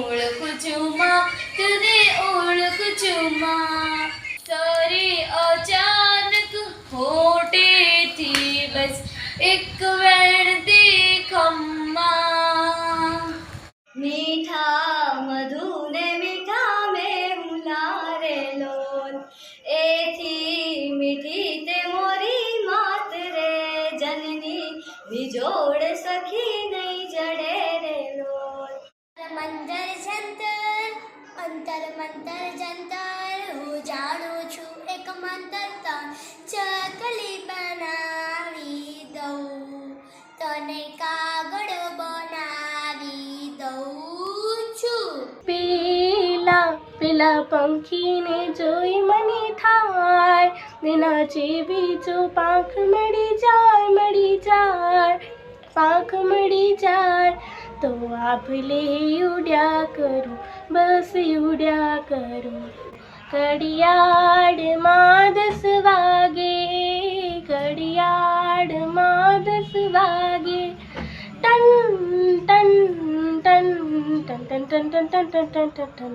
ओळख चुमा, तुझे ओळख चुमा. सारे अचानक होटे थी बस एक वेळ देखम्मा मीठा मधुने मीठा में मुलारे लोन ए थी मीठी ते मोरी मात रे जननी, निजोड़ सखी नहीं અંતર મંતર જંતર હું જાણું છું એક મંતર તર ચકલી બનાવી દઉં. તને કાગળ બનાવી દઉં છું. પેલા પેલા પંખીને જોઈ મને થાય. તેના જેવી જો પાંખ મળી જાય મળી જાય. પાંખ મળી જાય. तो आप ले उड़ा करो बस उड़ा करो कडियाड मादस वागे कडियाड मादस वागे टन टन टन टन टन टन टन टन टन टन टन